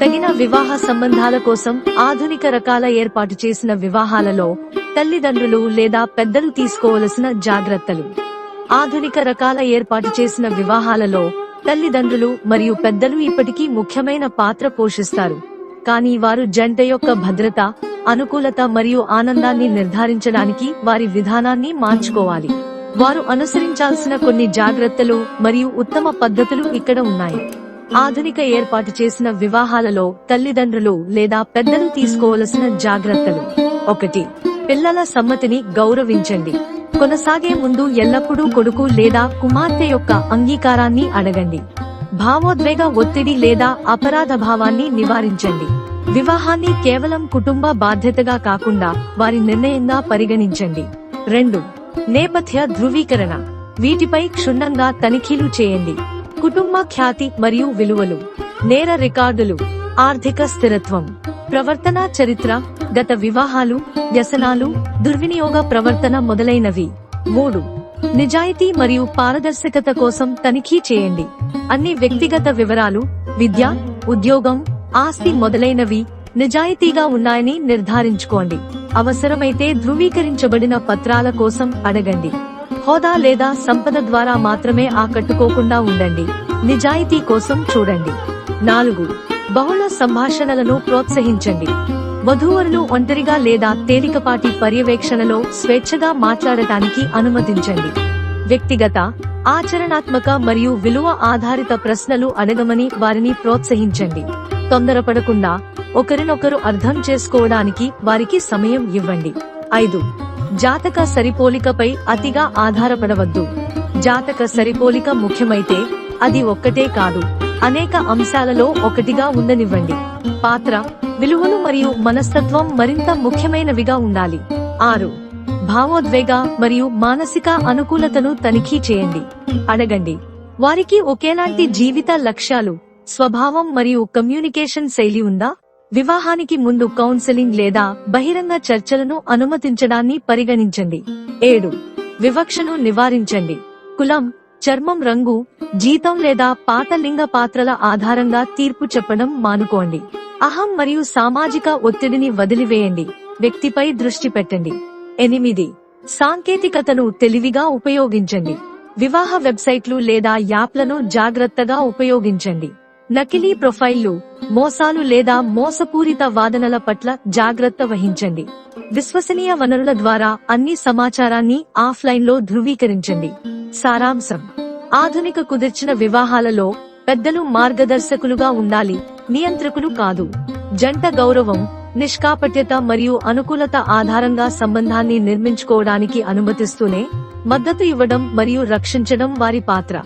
తగిన వివాహ సంబంధాల కోసం ఆధునిక రకాల ఏర్పాటు చేసిన వివాహాలలో తల్లిదండ్రులు లేదా పెద్దలు తీసుకోవలసిన జాగ్రత్తలు. ఆధునిక రకాల ఏర్పాటు చేసిన వివాహాలలో తల్లిదండ్రులు మరియు పెద్దలు ఇప్పటికీ ముఖ్యమైన పాత్ర పోషిస్తారు. కానీ వారు జంట యొక్క భద్రత అనుకూలత మరియు ఆనందాన్ని నిర్ధారించడానికి వారి విధానాన్ని మార్చుకోవాలి. వారు అనుసరించాల్సిన కొన్ని జాగ్రత్తలు మరియు ఉత్తమ పద్ధతులు ఇక్కడ ఉన్నాయి. ఆధునిక ఏర్పాటు చేసిన వివాహాలలో తల్లిదండ్రులు లేదా పెద్దలు తీసుకోవలసిన జాగ్రత్తలు. ఒకటి పిల్లల సమ్మతిని గౌరవించండి. కొనసాగే ముందు ఎల్లప్పుడూ కొడుకు లేదా కుమార్తె యొక్క అంగీకారాన్ని అడగండి. భావోద్వేగ ఒత్తిడి లేదా అపరాధ భావాన్ని నివారించండి. వివాహాన్ని కేవలం కుటుంబ బాధ్యతగా కాకుండా వారి నిర్ణయంగా పరిగణించండి. రెండు నేపథ్య ధృవీకరణ. వీటిపై క్షుణ్ణంగా తనిఖీలు చేయండి. కుటుంబ ఖ్యాతి మరియు విలువలు. నేర రికార్డులు. ఆర్థిక స్థిరత్వం. ప్రవర్తన చరిత్ర. గత వివాహాలు వ్యసనాలు దుర్వినియోగ ప్రవర్తన మొదలైనవి. మూడు. నిజాయితీ మరియు పారదర్శకత కోసం తనిఖీ చేయండి. అన్ని వ్యక్తిగత వివరాలు విద్య ఉద్యోగం ఆస్తి మొదలైనవి నిజాయితీగా ఉన్నాయని నిర్ధారించుకోండి. అవసరమైతే ధృవీకరించబడిన పత్రాల కోసం అడగండి. హోదా లేదా సంపద ద్వారా మాత్రమే ఆకట్టుకోకుండా ఉండండి. నిజాయితీ కోసం చూడండి. నాలుగు. బహుళ సంభాషణలను ప్రోత్సహించండి. వధూవరులు ఒంటరిగా లేదా తేలికపాటి పర్యవేక్షణలో స్వేచ్ఛగా మాట్లాడటానికి అనుమతించండి. వ్యక్తిగత ఆచరణాత్మక మరియు విలువ ఆధారిత ప్రశ్నలు అడగమని వారిని ప్రోత్సహించండి. తొందరపడకుండా ఒకరినొకరు అర్థం చేసుకోవడానికి వారికి సమయం ఇవ్వండి. ఐదు. జాతక సరిపోలికపై అతిగా ఆధారపడవద్దు. జాతక సరిపోలిక ముఖ్యమైతే అది ఒక్కటే కాదు. అనేక అంశాలలో ఒకటిగా ఉండనివ్వండి. పాత్ర విలువలు మరియు మనస్తత్వం మరింత ముఖ్యమైనవిగా ఉండాలి. ఆరు. భావోద్వేగ మరియు మానసిక అనుకూలతను తనిఖీ చేయండి. అడగండి. వారికి ఒకేలాంటి జీవిత లక్ష్యాలు స్వభావం మరియు కమ్యూనికేషన్ శైలి ఉందా? వివాహానికి ముందు కౌన్సెలింగ్ లేదా బహిరంగ చర్చలను అనుమతించడాన్ని పరిగణించండి. ఏడు. వివక్షను నివారించండి. కులం చర్మం రంగు జీతం లేదా పాత లింగ పాత్రల ఆధారంగా తీర్పు చెప్పడం మానుకోండి. అహం మరియు సామాజిక ఒత్తిడిని వదిలివేయండి. వ్యక్తిపై దృష్టి పెట్టండి. ఎనిమిది. సాంకేతికతను తెలివిగా ఉపయోగించండి. వివాహ వెబ్సైట్లు లేదా యాప్లను జాగ్రత్తగా ఉపయోగించండి. నకిలీ ప్రొఫైల్లు మోసాలు లేదా మోసపూరిత వాదనల పట్ల జాగ్రత్త వహించండి. విశ్వసనీయ వనరుల ద్వారా అన్ని సమాచారాన్ని ఆఫ్లైన్లో ధృవీకరించండి. సారాంశం. ఆధునిక కుదిర్చిన వివాహాలలో పెద్దలు మార్గదర్శకులుగా ఉండాలి నియంత్రకులు కాదు. జంట గౌరవం నిష్కాపట్యత మరియు అనుకూలత ఆధారంగా సంబంధాన్ని నిర్మించుకోవడానికి అనుమతిస్తూనే మద్దతు ఇవ్వడం మరియు రక్షించడం వారి పాత్ర.